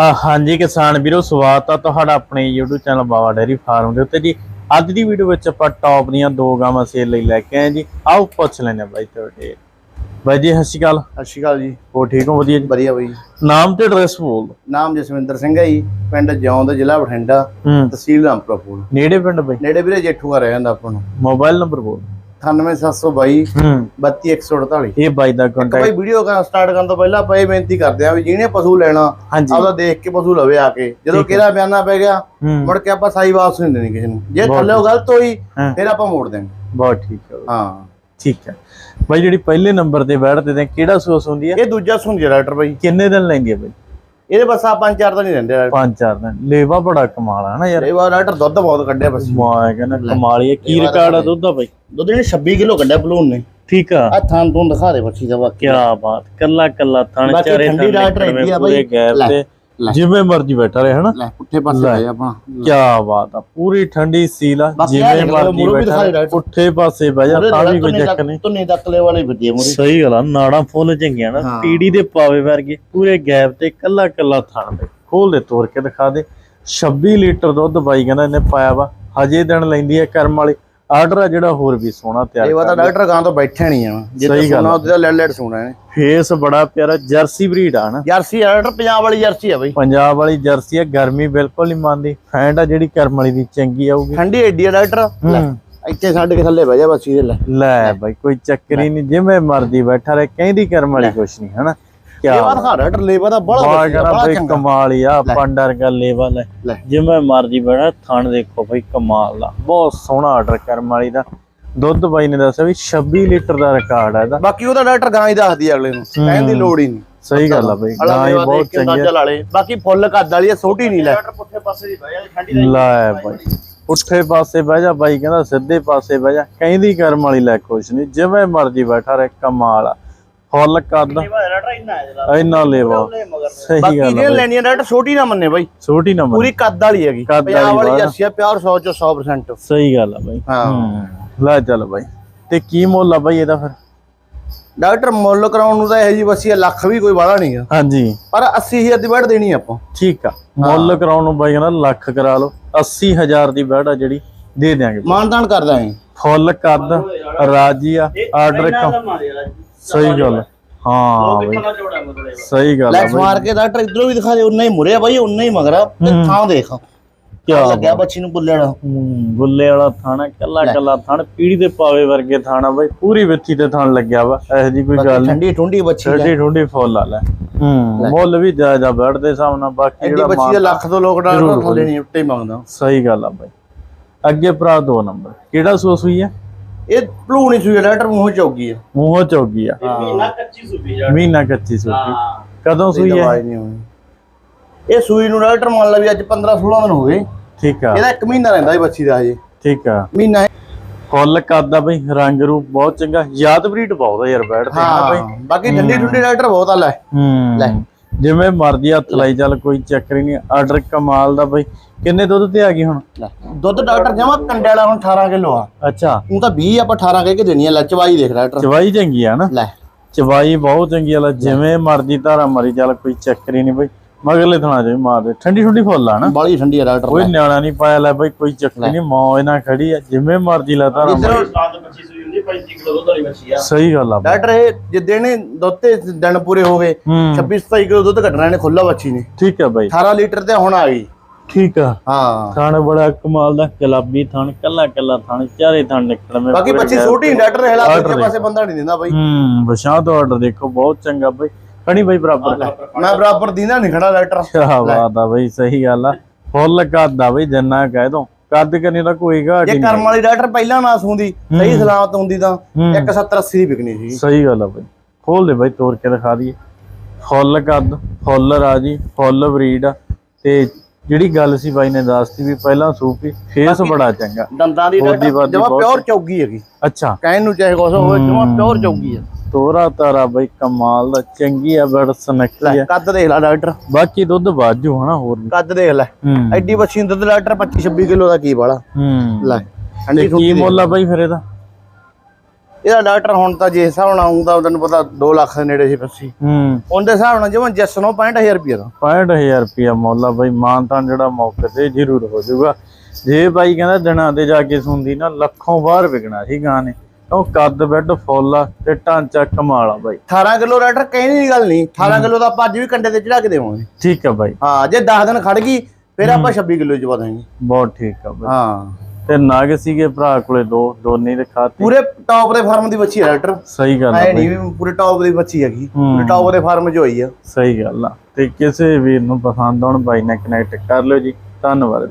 ਆ ਹਾਂਜੀ ਕਿਸਾਨ ਵੀਰੋ ਸਵਾਗਤ ਆ ਤੁਹਾਡਾ ਆਪਣੇ YouTube channel Bawa dairy farm ਦੇ ਉੱਤੇ ਜੀ। ਅੱਜ ਦੀ ਵੀਡੀਓ ਵਿੱਚ ਆਪਾਂ ਟੌਪ ਦੀਆਂ ਦੋ ਗਾਵਾਂ ਸੇਲ ਲਈ ਲੈ ਕੇ ਆਏ ਜੀ। ਆਓ ਪੁੱਛ ਲੈਣੇ ਬਾਈ ਤੁਹਾਡੇ। ਬਾਈ ਜੀ ਸਤਿ ਸ਼੍ਰੀ ਅਕਾਲ। ਸਤਿ ਸ਼੍ਰੀ ਅਕਾਲ ਜੀ। ਹੋ ਠੀਕ ਹੋ? ਵਧੀਆ ਜੀ। ਵਧੀਆ ਬਈ ਨਾਮ ਤੇ ਐਡਰੈਸ ਬੋਲ। ਨਾਮ ਜਸਵਿੰਦਰ ਸਿੰਘ ਹੈ ਜੀ। ਪਿੰਡ ਜੌਂਦ ਜ਼ਿਲ੍ਹਾ ਬਠਿੰਡਾ। ਤਹਿਸੀਲ ਰਾਮਪੁਰਾ ਫੂਲ। ਨੇੜੇ ਪਿੰਡ ਬਾਈ? ਨੇੜੇ ਵੀਰੇ ਜੇਠੂਆ ਰਹਿ ਜਾਂਦਾ ਆਪਾਂ ਨੂੰ। ਮੋਬਾਈਲ ਨੰਬਰ ਬੋਲ 98722 ਹੂੰ। 32148 ਇਹ ਬਾਈ ਦਾ ਇੱਕ ਬਈ ਕੰਟੈਕਟ ਵੀਡੀਓ ਸਟਾਰਟ ਕਰਨ ਤੋਂ ਪਹਿਲਾਂ ਆਪਾਂ ਇਹ ਬੇਨਤੀ ਕਰਦੇ ਆਂ ਵੀ ਜਿਹਨੇ ਪਸ਼ੂ ਲੈਣਾ ਹਾਂਜੀ। ਆਪਦਾ ਦੇਖ ਕੇ ਪਸ਼ੂ ਲਵੇ ਆ ਕੇ। ਜਦੋਂ। ਕਿਹੜਾ ਬਿਆਨਾ ਪੈ ਗਿਆ ਮੁੜ ਕੇ ਆਪਾਂ ਸਾਈ ਵਾਪਸ ਨਹੀਂ ਦੇਣੀ ਕਿਸੇ ਨੂੰ। ਜੇ ਬਹੁਤ ਥੱਲੇ ਗਲਤ ਹੋਈ। ਫਿਰ ਆਪਾਂ ਮੋੜ ਦੇਵਾਂਗੇ ਬਹੁਤ ਠੀਕ ਹੈ। ਠੀਕ ਹੈ। ਬਾਈ ਜਿਹੜੀ ਪਹਿਲੇ ਨੰਬਰ ਤੇ ਬੈਠਦੇ ਕਿਹੜਾ ਸੋਸ ਹੁੰਦੀ ਹੈ? ਇਹ ਦੂਜਾ ਸੁਣਜੇ ਡਾਕਟਰ ਬਈ ਕਿੰਨੇ ਦਿਨ ਲੈਂਦੀ ਹੈ ਬਾਈ? ਇਹਦੇ ਬਸ ਆ ਪੰਜ ਚਾਰ ਤਾਂ ਨਹੀਂ ਰਹਿੰਦੇ ਪੰਜ ਚਾਰ ਦਿਨ। ਲੇਵਾ ਬੜਾ ਕਮਾਲ ਹੈ ਨਾ ਯਾਰ। ਇਹ ਵਾਰ ਡਾਕਟਰ ਦੁੱਧ ਬਹੁਤ ਕੱਢਿਆ ਬਸ। ਮੈਂ ਕਹਿੰਦਾ ਕਮਾਲ ਹੀ ਕੀ ਰਿਕਾਰਡ ਆ ਦੁੱਧ ਦਾ ਬਾਈ? ਦੁੱਧ ਇਹਨੇ 26 ਕਿਲੋ ਕੱਢਿਆ ਬਲੂਨ ਨੇ। ਠੀਕ ਆ। ਆ ਥਾਂ ਤੋਂ ਦਿਖਾ ਦੇ ਬੱਚੀ ਦਾ ਬਾਕੀ। ਕੀ ਬਾਤ ਕੱਲਾ ਕੱਲਾ ਬਾਕੀ ਚਾਰੇ ਠੰਡੀ ਨਿਕਲਵੇਂ ਰਹਿੰਦੀ ਆ ਬਾਈ। ਗੈਪ ਤੇ। ਜਿਵੇਂ ਮਰਜ਼ੀ ਬੈਠਾ ਰਹੇ ਹਨਾ? ਲੈ ਪੁੱਠੇ ਪਾਸੇ। ਆਏ ਆਪਾਂ। ਕੀ ਬਾਤ ਆ ਪੂਰੀ ਠੰਡੀ ਸੀਲ ਆ ਜਿਵੇਂ ਮਰਜ਼ੀ ਬੈਠਾ। ਪੁੱਠੇ ਪਾਸੇ ਬਹਿ ਜਾ ਤਾਂ ਵੀ ਕੋਈ ਚੱਕ ਨਹੀਂ। ਤੁੰਨੇ ਤੱਕਲੇ ਵਾਲੇ ਆ ਮੂਰੇ ਸਹੀ ਗੱਲ ਆ ਨਾੜਾਂ ਫੁੱਲ ਚੰਗੀਆਂ ਨਾ। ਪੀੜੀ ਦੇ ਪਾਵੇ ਵਰਗੇ ਪੂਰੇ ਗੈਪ ਤੇ ਕੱਲਾ ਕੱਲਾ ਥਣ ਦੇ ਖੋਲ ਦੇ ਤੋੜ ਕੇ ਦਿਖਾ ਦੇ। 26 ਲੀਟਰ ਦੁੱਧ ਬਾਈ ਕਹਿੰਦਾ ਇਹਨੇ ਪਾਇਆ ਵਾ ਹਜੇ ਦਿਨ ਲੈਂਦੀ ਹੈ ਕਰਮ ਵਾਲੀ। ਆਰਡਰ ਆ ਜਿਹੜਾ ਹੋਰ ਵੀ ਸੋਹਣਾ ਤਿਆਰ ਇਹ ਵਾਤਾ ਡਾਕਟਰ ਗਾਂ ਤੋਂ ਬੈਠਿਆ ਨਹੀਂ ਆ। ਜੇ ਸਹੀ ਤਾਂ ਗੱਲ ਸੁਣਾ ਆ। ਉਹਦਾ ਲੈੜ ਲੈੜ ਸੁਣਾ ਹੈ। ਫੇਸ ਬੜਾ ਪਿਆਰਾ ਜਰਸੀ ਬਰੀਡ ਆ ਨਾ। ਜਰਸੀ ਡਾਕਟਰ ਪੰਜਾਬ ਵਾਲੀ ਜਰਸੀ ਆ ਬਈ। ਪੰਜਾਬ ਵਾਲੀ ਜਰਸੀ ਆ ਗਰਮੀ ਬਿਲਕੁਲ ਨਹੀਂ ਮੰਨਦੀ। ਫੈਂਟ ਆ ਜਿਹੜੀ ਕਰਮ ਵਾਲੀ ਦੀ ਚੰਗੀ ਆਊਗੀ। ਠੰਡੀ ਏਡੀ ਆ ਡਾਕਟਰ। ਇੱਥੇ ਛੱਡ ਕੇ ਥੱਲੇ ਬਹਿ ਜਾ ਬਸ ਇਹਦੇ ਲੈ। ਲੈ ਬਾਈ ਕੋਈ ਚੱਕਰ ਹੀ ਨਹੀਂ ਜਿਵੇਂ ਮਰਦੀ ਬੈਠਾ ਰਹੇ ਕਹਿੰਦੀ ਕਰਮ ਵਾਲੀ ਕੁਛ ਨਹੀਂ ਹਨਾ? ਕੀ ਇਹ ਵਾਰ ਖਾ ਡਾਕਟਰ ਲੇਵਾ ਦਾ ਬੜਾ ਬੜਾ ਵਧੀਆ ਕਹਿੰਦਾ ਬੜਾ ਬਈ ਚੰਗਾ। ਕਮਾਲ ਹੀ ਆ ਪੰਡਰ ਗੱਲ ਲੈਵਲ ਹੈ ਲੈ। ਜਿਵੇਂ ਮਰਜ਼ੀ ਬੈਠਾ ਥਣ ਦੇਖੋ ਬਈ ਕਮਾਲ ਦਾ ਬਹੁਤ ਸੋਹਣਾ ਆਰਡਰ ਕਰਮ ਵਾਲੀ ਦਾ। ਦੁੱਧ ਬਾਈ ਨੇ ਦੱਸਿਆ ਵੀ 26 ਲੀਟਰ ਦਾ ਰਿਕਾਰਡ ਹੈ ਇਹਦਾ। ਬਾਕੀ ਉਹਦਾ ਡਾਕਟਰ ਗਾਂ ਹੀ ਦੱਸਦੀ ਆ ਅਗਲੇ ਨੂੰ। ਕਹਿਣ ਦੀ ਲੋੜ ਹੀ ਨਹੀਂ। ਸਹੀ ਗੱਲ ਆ ਬਈ ਗਾਂ ਹੀ ਬਹੁਤ ਚੰਗੀ ਅੰਦਾਜ਼ਾ ਲਾ ਲੇ। ਬਾਕੀ ਫੁੱਲ ਕੱਦ ਵਾਲੀ ਆ ਛੋਟੀ ਨਹੀਂ ਲੈ। ਪੁੱਠੇ ਪਾਸੇ ਦੀ ਬਹਿ ਜਾ ਠੰਡੀ ਲੈ ਬਾਈ ਪੁੱਠੇ ਪਾਸੇ ਬਹਿ ਜਾ ਬਾਈ ਕਹਿੰਦਾ ਸਿੱਧੇ ਪਾਸੇ ਬਹਿ ਜਾ। ਕਹਿੰਦੀ ਕਰਮ ਵਾਲੀ ਲੈ ਕੁਛ ਨਹੀਂ। ਜਿਵੇਂ ਮਰਜ਼ੀ ਬੈਠਾ ਰਹੇ ਕਮਾਲ ਆ। ਫੁੱਲ ਕੱਦ। ਇੰਨਾ ਹੈ ਇੰਨਾ ਲੈਵਾ। ਸਹੀ ਬਾਕੀ ਗੱਲ ਆ ਜੇ ਲੈਣੀ ਆ ਡਾਕਟਰ ਛੋਟੀ ਨਾ ਮੰਨੇ ਬਾਈ। ਛੋਟੀ ਨੰਬਰ ਪੂਰੀ ਕੱਦ ਵਾਲੀ ਹੈਗੀ। ਕੱਦ ਵਾਲੀ ਪੰਜਾਬ ਵਾਲੀ ਵਾਲਾ। ਜਰਸੀ ਆ ਪਿਓਰ 100 ਚੋਂ 100% ਸਹੀ ਗੱਲ ਆ ਬਾਈ। ਹਾਂ। ਹੂੰ, ਲੈ ਚੱਲ ਬਾਈ। ਤੇ ਕੀ ਮੁੱਲ ਆ ਬਾਈ ਇਹਦਾ ਫਿਰ? ਡਾਕਟਰ ਮੁੱਲ ਕਰਾਉਣ ਨੂੰ ਤਾਂ ਇਹ ਜੀ ਬੱਸੀ ਲੱਖ ਵੀ ਕੋਈ ਵਾਲਾ ਨਹੀਂ ਆ। ਹਾਂਜੀ। ਪਰ 80000 ਦੀ ਬੈਠ ਦੇਣੀ ਆਪਾਂ। ਠੀਕ ਆ। ਮੁੱਲ ਕਰਾਉਣ ਨੂੰ ਬਾਈ ਕਹਿੰਦਾ ਲੱਖ ਕਰਾ ਲਓ। 80000 ਦੀ ਬੈੜ ਆ ਜਿਹੜੀ ਦੇ ਦਿਆਂਗੇ ਮਾਨਦਾਨ ਕਰਦਾ ਹੈ ਫੁੱਲ ਕੱਦ ਰਾਜੀ ਆ ਆਰਡਰ ਸਹੀ ਗੱਲ ਹਾਂ ਸਹੀ ਗੱਲ ਆ ਲੈਸ ਮਾਰ ਕੇ ਡਾਕਟਰ ਇਧਰੋਂ ਵੀ ਦਿਖਾ ਦੇ ਉਨਾ ਹੀ ਮੁਰਿਆ ਬਾਈ ਉਨਾ ਹੀ ਮਗਰਾ। ਤੇ ਥਾਂ ਦੇਖ। ਕੀ ਲੱਗਿਆ ਬੱਚੀ ਨੂੰ ਬੁੱਲੜਾ ਬੁੱਲੇ ਵਾਲਾ ਥਾਣਾ ਕੱਲਾ ਕੱਲਾ ਥਣ ਪੀੜੀ ਦੇ ਪਾਵੇ ਵਰਗੇ ਥਾਣਾ ਬਾਈ ਪੂਰੀ ਵਿੱਥੀ ਤੇ ਥਣ ਲੱਗਿਆ ਵਾ ਇਹੋ ਜੀ ਕੋਈ ਗੱਲ ਨਹੀਂ। ਠੰਡੀ ਠੁੰਡੀ ਬੱਚੀ ਆ। ਛੱਡੀ ਠੁੰਡੀ ਫੁੱਲ ਆ ਲੈ। ਹੂੰ ਮੁੱਲ ਵੀ ਜਾਇਜ਼ਾ ਬੈਠ ਦੇ ਹਿਸਾਬ ਨਾਲ ਬਾਕੀ ਐਡੀ ਜਿਹੜਾ ਬੱਚੀ ਮਾਲ ਦਾ ਲੱਖ ਤੋਂ ਲੋਕ ਡਾਕਟਰ ਥੱਲੇ ਨਹੀਂ ਉੱਤੇ ਹੀ ਮੰਗਦਾ। ਸਹੀ ਗੱਲ ਆ ਬਾਈ। ਅੱਗੇ ਭਰਾ ਦੋ ਨੰਬਰ। ਕਿਹੜਾ ਸੂਸ ਹੋਈ ਆ? ਇਹ ਭਲੂ ਨਹੀਂ ਸੂਈ ਡਾਕਟਰ ਮੂੰਹ ਚੌਗੀ ਆ। ਮੂੰਹੋਂ ਚੌਗੀ ਆ। ਹਾਂ ਕੱਚੀ ਸੁਪੀ ਮਹੀਨਾ ਕੱਚੀ ਸੂਪੀ ਕਦੋਂ ਸੂਈ ਹੈ ਦਵਾਈ ਨਹੀਂ ਹੋਣੀ। ਇਹ ਸੂਈ ਨੂੰ ਡਾਕਟਰ ਮੰਨ ਲਾ ਵੀ ਅੱਜ 15 16 ਦਿਨ ਹੋ ਗਏ। ਠੀਕ ਆ। ਇਹਦਾ ਇੱਕ ਮਹੀਨਾ ਰਹਿੰਦਾ ਇਹ ਬੱਚੀ ਦਾ ਹਜੇ। ਠੀਕ ਆ। ਮਹੀਨਾ ਫੁੱਲ ਆ ਬਈ ਰੰਗ ਰੂਪ ਬਹੁਤ ਚੰਗਾ। ਯਾਦ ਬਰੀਡ ਬਹੁਤ ਆ ਯਾਰ ਬੈਠ ਤੇ। ਬਈ। ਬਾਕੀ ਠੰਡੀ ਠੁੰਡੀ ਡਾਕਟਰ ਬਹੁਤ ਆ ਲੈ। ਹੂੰ। ਜਿਵੇਂ ਮਰਜ਼ੀ ਹੱਥ ਲਾਈ ਚੱਲ ਕੋਈ ਚੱਕਰ ਹੀ ਨਹੀਂ। ਆਰਡਰ ਕਮਾਲ ਦਾ ਬਈ। ਕਿੰਨੇ ਦੁੱਧ ਤੇ ਆ ਗਈ ਹੁਣ? ਦੁੱਧ ਡਾਕਟਰ ਜਮਾ ਕੰਡੇ ਵਾਲਾ ਹੁਣ 18 ਕਿਲੋ ਆ। ਅੱਛਾ। ਉਹ ਤਾਂ 20 ਆਪਾਂ 18 ਕਹਿ ਕੇ ਦੇਣੀ ਆ ਲੈ ਚਵਾਈ ਦੇਖ ਡਾਕਟਰ ਚਵਾਈ ਚੰਗੀ ਆ ਨਾ? ਲੈ। ਚਵਾਈ ਬਹੁਤ ਚੰਗੀ ਆ ਲੈ ਜਿਵੇਂ ਮਰਜ਼ੀ ਧਾਰਾ ਮਰੀ ਚੱਲ ਕੋਈ ਚੱਕਰ ਹੀ ਨਹੀਂ ਬਈ। ਮਗਰਲੇ ਥਣਾ ਜੇ ਮਾਰ ਦੇ। ਠੰਡੀ ਠੰਡੀ ਫੁੱਲ ਆ ਨਾ? ਬਾਲੀ ਠੰਡੀ ਆ ਡਾਕਟਰ ਕੋਈ ਨਿਆਣਾ ਨਹੀਂ ਪਾਇਆ ਲੈ ਬਈ ਕੋਈ ਚੱਕਰ ਨਹੀਂ ਮੌਜ ਨਾਲ ਖੜੀ ਆ ਜਿਵੇਂ ਮਰਜ਼ੀ ਲੈ ਧਾਰਾ 25 ਸੂਈ ਹੁੰਦੀ 35 ਕਿਲੋ ਦੁੱਧ ਵਾਲੀ ਮੱਛੀ ਆ। ਸਹੀ ਗੱਲ ਆ ਬਈ। ਡਾਕਟਰ ਇਹ ਜਿੱਦੇ ਨੇ ਦੁੱਧ ਤੇ ਦਿਨ ਪੂਰੇ ਹੋ ਗਏ ਹੂੰ। 26 27 ਕਿਲੋ ਦੁੱਧ ਕੱਢਣਾ ਇਹਨੇ ਖੁੱਲਾ ਬੱਚੀ ਨੇ। ਠੀਕ ਆ ਬਾਈ। 18 ਲੀਟਰ ਤੇ ਹੁਣ ਆ ਗਈ। ਠੀਕ ਆ। ਹਾਂ। ਥਣ ਬੜਾ ਕਮਾਲ ਦਾ ਗੁਲਾਬੀ ਥਣ ਕੱਲਾ ਕੱਲਾ ਥਣ ਚਾਰੇ ਥਣ ਨਿਕਲਵੇਂ ਬਾਕੀ ਪੂਰੇ ਬੱਚੀ ਛੋਟੀ। ਡਾਕਟਰ ਹਿਲਾ ਦੇ। ਪਾਸੇ ਬੰਦਾ ਨਹੀਂ ਦਿੰਦਾ ਬਾਈ। ਹੂੰ ਬਸ਼ਾਹ ਤੋਂ ਆਰਡਰ ਦੇਖੋ ਬਹੁਤ ਚੰਗਾ ਬਈ। ਖਣੀ ਬਈ ਬਰਾਬਰ ਮੈਂ ਬਰਾਬਰ ਦੀਨਾ ਨਹੀਂ ਖੜਾ ਡਾਕਟਰ। ਕੀ ਬਾਤ ਆ ਬਈ ਸਹੀ ਗੱਲ ਆ। ਫੁੱਲ ਕੱਦ ਆ ਬਈ ਜਿੰਨਾ ਕਹਿ ਦੋ। ਕੱਦ ਕਰਨੀ ਤਾਂ ਕੋਈ ਘਾਟ ਜੇ ਹੀ ਕਰਮ ਨਹੀਂ। ਵਾਲੀ ਡਾਕਟਰ ਪਹਿਲਾਂ ਨਾ ਸੂੰਦੀ ਸਹੀ ਸਲਾਮਤ ਹੁੰਦੀ ਤਾਂ ਹੂੰ। 170 80 ਦੀ ਵਿਕਣੀ ਸੀ। ਸਹੀ ਗੱਲ ਆ ਬਈ। ਖੋਲ ਦੇ ਬਈ ਤੋੜ ਕੇ ਦਿਖਾ ਦਈਏ। ਫੁੱਲ ਕੱਦ ਫੁੱਲ ਰਾਜੀ ਫੁੱਲ ਬਰੀਡ ਆ। ਤੇ ਜਿਹੜੀ ਗੱਲ ਸੀ ਬਾਈ ਨੇ ਦੱਸਤੀ ਵੀ ਪਹਿਲਾਂ ਸੂਪੀ ਫੇਸ ਬੜਾ ਚੰਗਾ। ਦੰਦਾਂ ਦੀ ਡਾਕਟਰ ਜਮਾ ਬਹੁਤ- ਪਿਓਰ ਚੌਗੀ। ਹੈਗੀ। ਅੱਛਾ। ਕਹਿਣ ਨੂੰ ਚਾਹੇ ਕੁਛ ਹੋਵੇ ਜਮਾ ਪਿਓਰ ਚੌਗੀ ਆ। ਤੋਰਾ ਤਾਰਾ ਬਈ ਕਮਾਲ ਦਾ ਚੰਗੀ ਆ ਬੜ ਸਨੱਖੀ ਆ। ਕੱਦ ਦੇਖ ਲੈ ਡਾਕਟਰ। ਬਾਕੀ ਦੁੱਧ ਵਾਜੂ ਹਨਾ ਹੋਰ। ਕੱਦ ਦੇਖ ਲੈ ਐਡੀ ਬੱਚੀ ਦੁੱਧ ਡਾਕਟਰ 25 26 ਕਿਲੋ ਦਾ ਕੀ ਵਾਲਾ? ਹੂੰ। ਲੈ ਤੇ ਠੰਡੀ ਕੀ ਮੁੱਲ ਆ ਬਾਈ ਫਿਰ ਇਹਦਾ? ਇਹਦਾ ਡਾਕਟਰ ਹੁਣ ਤਾਂ ਜੇ ਹਿਸਾਬ ਨਾਲ ਆਉਂਦਾ ਤੈਨੂੰ ਪਤਾ 2 ਲੱਖ ਦੇ ਨੇੜੇ ਸੀ ਪੱਸੀ ਹੂੰ। ਉਹਦੇ ਹਿਸਾਬ ਨਾਲ ਜਿਵੇਂ ਜੱਸਨੋਂ 65000 ਰੁਪਏ ਦਾ। 65000 ਰੁਪਿਆ ਮੁੱਲ ਬਾਈ ਮਾਨਤਾਨ ਜਿਹੜਾ ਮੌਕੇ ਤੇ ਜ਼ਰੂਰ ਹੋ ਜਾਊਗਾ। ਜੇ ਬਾਈ ਕਹਿੰਦਾ ਦਿਨਾਂ ਤੇ ਜਾ ਕੇ ਸੁਣਦੀ ਨਾ ਲੱਖੋਂ ਬਾਹਰ ਵਿਕਣਾ ਸੀ ਗਾਂ ਨੇ। ਉਹ ਕੱਦ ਬੈੱਡ ਫੁੱਲ ਆ ਤੇ ਢਾਂਚਾ ਕਮਾਲ ਆ ਬਾਈ। 18 ਕਿਲੋ ਡਾਕਟਰ ਕਹਿਣ ਦੀ ਗੱਲ ਨਹੀਂ 18 ਕਿਲੋ ਦਾ ਆਪਾਂ ਅੱਜ ਵੀ ਕੰਡੇ ਤੇ ਚੜਾ ਕੇ ਦੇਵਾਂਗੇ। ਠੀਕ ਆ ਬਾਈ। ਹਾਂ ਜੇ 10 ਦਿਨ ਖੜ ਗਈ ਫਿਰ ਆਪਾਂ 26 ਕਿਲੋ ਚ ਪਾ ਦਾਂਗੇ ਬਹੁਤ ਠੀਕ ਆ ਬਾਈ। ਹਾਂ। ਤੇ ਨਾਗ ਸੀਗੇ ਭਰਾ ਕੋਲੇ ਦੋ ਦੋਨੇ ਦੇ ਖਾਤੇ। ਪੂਰੇ ਟੌਪ ਦੇ ਫਾਰਮ ਦੀ ਬੱਚੀ ਹੈ ਡਾਕਟਰ ਸਹੀ ਗੱਲ ਬਾਈ। ਨਹੀਂ ਵੀ ਪੂਰੇ ਟੌਪ ਦੀ ਬੱਚੀ ਹੈਗੀ ਹੂੰ। ਪੂਰੇ ਟੌਪ ਦੇ ਫਾਰਮ 'ਚ ਹੋਈ ਆ। ਸਹੀ ਗੱਲ ਆ। ਤੇ ਕਿਸੇ ਵੀਰ ਨੂੰ ਪਸੰਦ ਆਉਣ ਬਾਈ ਨਾਲ ਕਨੈਕਟ ਕਰ ਲਿਓ ਜੀ। ਧੰਨਵਾਦ।